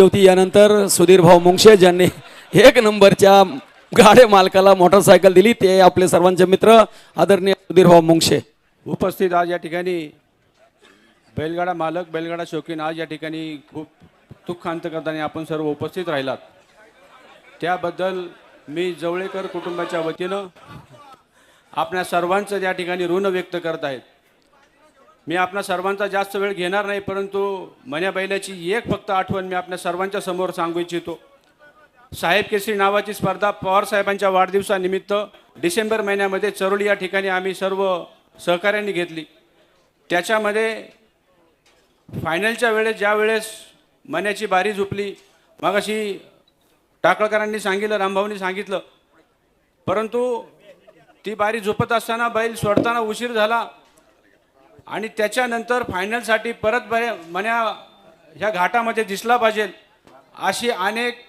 होती यानंतर सुधीर भाऊ मुंगशे ज्यांनी एक नंबरच्या गाडे मालकाला मोटरसायकल दिली ते आपले सर्वांचे मित्र आदरणीय सुधीर भाऊ मुंगशे. उपस्थित आज या ठिकाणी बैलगाडा मालक बैलगाडा शौकीन आज या ठिकाणी खूप दुःखांत करताना आपण सर्व उपस्थित राहिलात. त्याबद्दल मी जवळेकर कुटुंबाच्या वतीनं आपल्या सर्वांचं या ठिकाणी ऋण व्यक्त करत आहेत मी आपणा सर्वांचा जास्त वेळ घेणार नाही परंतु मन्या बैलाची एक फक्त आठवण मी आपल्या सर्वांच्या समोर सांगू इच्छितो. साहेब केसरी नावाची स्पर्धा पवार साहेबांच्या वाढदिवसानिमित्त डिसेंबर महिन्यामध्ये चरोली या ठिकाणी आम्ही सर्व सहकाऱ्यांनी घेतली. त्याच्यामध्ये फायनलच्या वेळेस ज्या वेळेस मन्याची बारी झुपली मग अशी टाकळकरांनी सांगितलं रामभाऊनी सांगितलं. परंतु ती बारी झोपत असताना बैल सोडताना उशीर झाला. आणि त्याच्यानंतर फायनलसाठी परत बरे मन्या ह्या घाटामध्ये दिसला पाहिजे अशी अनेक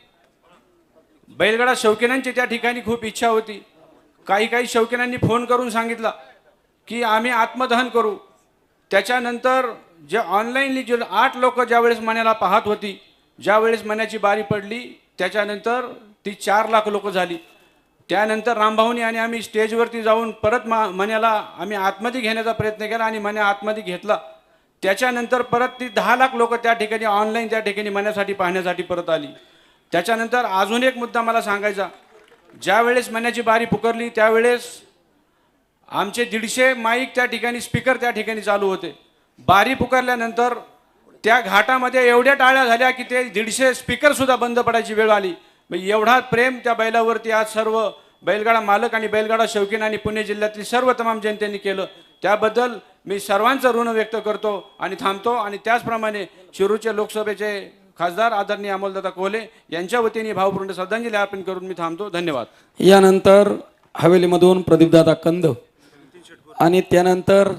बैलगाडा शौकीनांची त्या ठिकाणी खूप इच्छा होती. काही काही शौकीनांनी फोन करून सांगितला की आम्ही आत्मदहन करू. त्याच्यानंतर जे ऑनलाईनली जे आठ लोक ज्यावेळेस मण्याला पाहत होती ज्यावेळेस मण्याची बारी पडली त्याच्यानंतर ती चार लाख लोक झाली. त्यानंतर रामभाऊनी आणि आम्ही स्टेजवरती जाऊन परत मा मण्याला आम्ही आतमध्ये घेण्याचा प्रयत्न केला आणि मण्या आतमध्ये घेतला. त्याच्यानंतर परत ती दहा लाख लोक त्या ठिकाणी ऑनलाईन त्या ठिकाणी मण्यासाठी पाहण्यासाठी परत आली. त्याच्यानंतर अजून एक मुद्दा मला सांगायचा. ज्यावेळेस मण्याची बारी पुकारली त्यावेळेस आमचे दीडशे माईक त्या ठिकाणी स्पीकर त्या ठिकाणी चालू होते. बारी पुकारल्यानंतर त्या घाटामध्ये एवढ्या टाळ्या झाल्या की ते दीडशे स्पीकरसुद्धा बंद पडायची वेळ आली. मग एवढा प्रेम त्या बैलावरती आज सर्व बैलगाडा मालक आणि बैलगाडा शौकीन आणि पुणे जिल्ह्यातील सर्व तमाम जनतेने केलं. त्याबद्दल मी सर्वांचं ऋण व्यक्त करतो आणि थांबतो आणि त्याचप्रमाणे शिरूरचे लोकसभेचे खासदार आदरणीय अमोलदादा कोहले यांच्या वतीने भावपूर्ण श्रद्धांजली अर्पण करून मी थांबतो. धन्यवाद. यानंतर हवेलीमधून प्रदीपदादा कंद आणि त्यानंतर